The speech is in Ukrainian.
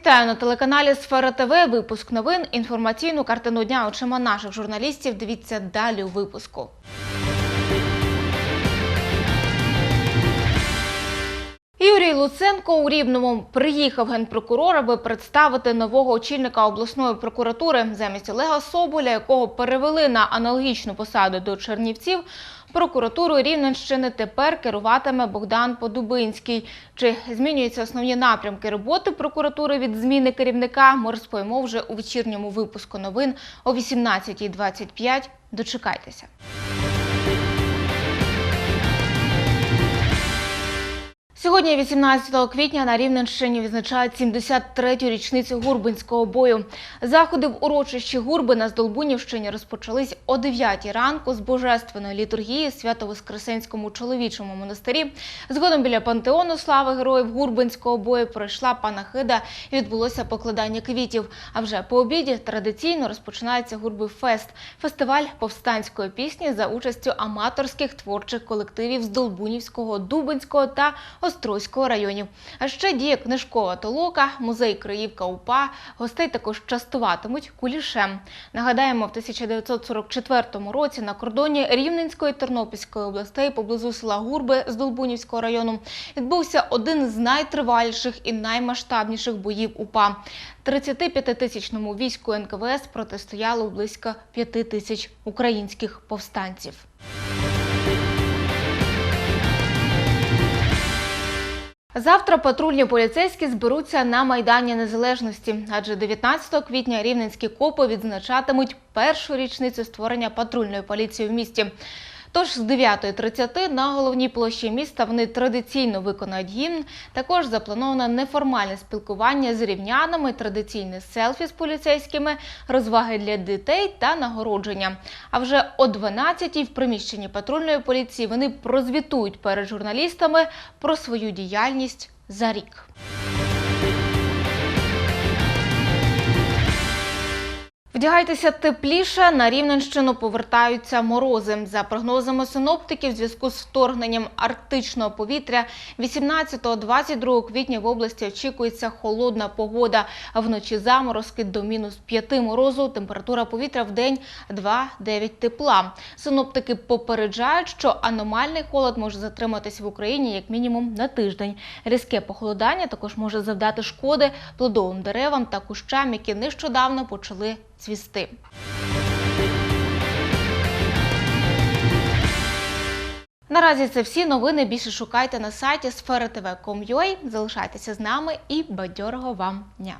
Вітаю на телеканалі Сфера ТВ. Випуск новин. Інформаційну картину дня очима наших журналістів. Дивіться далі у випуску. Юрій Луценко у Рівному приїхав генпрокурор, аби представити нового очільника обласної прокуратури замість Олега Соболя, якого перевели на аналогічну посаду до Чернівців. Прокуратурою Рівненщини тепер керуватиме Богдан Подубинський. Чи змінюються основні напрямки роботи прокуратури від зміни керівника? Ми розповімо вже у вечірньому випуску новин о 18.25. Дочекайтеся. Сьогодні, 18 квітня, на Рівненщині відзначають 73-ю річницю Гурбинського бою. Заходи в урочищі Гурби на Здолбунівщині розпочались о 9 ранку з божественної літургії Свято-Воскресенському чоловічому монастирі. Згодом біля пантеону слави героїв Гурбинського бою пройшла панахида і відбулося покладання квітів. А вже по обіді традиційно розпочинається Гурби Фест фестиваль повстанської пісні за участю аматорських творчих колективів з Долбунівського, Дубинського та Острозького районів. А ще діє книжкова толока, музей Криївка УПА. Гостей також частуватимуть кулішем. Нагадаємо, в 1944 році на кордоні Рівненської Тернопільської областей поблизу села Гурби з Долбунівського району відбувся один з найтриваліших і наймасштабніших боїв УПА. 35-тисячному війську НКВС протистояло близько 5 тисяч українських повстанців. Завтра патрульні поліцейські зберуться на Майдані Незалежності, адже 19 квітня рівненські копи відзначатимуть першу річницю створення патрульної поліції в місті. Тож з 9.30 на головній площі міста вони традиційно виконають гімн. Також заплановано неформальне спілкування з рівнянами, традиційне селфі з поліцейськими, розваги для дітей та нагородження. А вже о 12.00 в приміщенні патрульної поліції вони прозвітують перед журналістами про свою діяльність за рік. Вдягайтеся тепліше. На Рівненщину повертаються морози. За прогнозами синоптиків, в зв'язку з вторгненням арктичного повітря 18-22 квітня в області очікується холодна погода. Вночі заморозки до мінус 5 морозу. Температура повітря в день 2-9 тепла. Синоптики попереджають, що аномальний холод може затриматись в Україні як мінімум на тиждень. Різке похолодання також може завдати шкоди плодовим деревам та кущам, які нещодавно почали цвісти. Наразі це всі новини. Більше шукайте на сайті sfera.tv.com.ua. Залишайтеся з нами і бадьорого вам дня.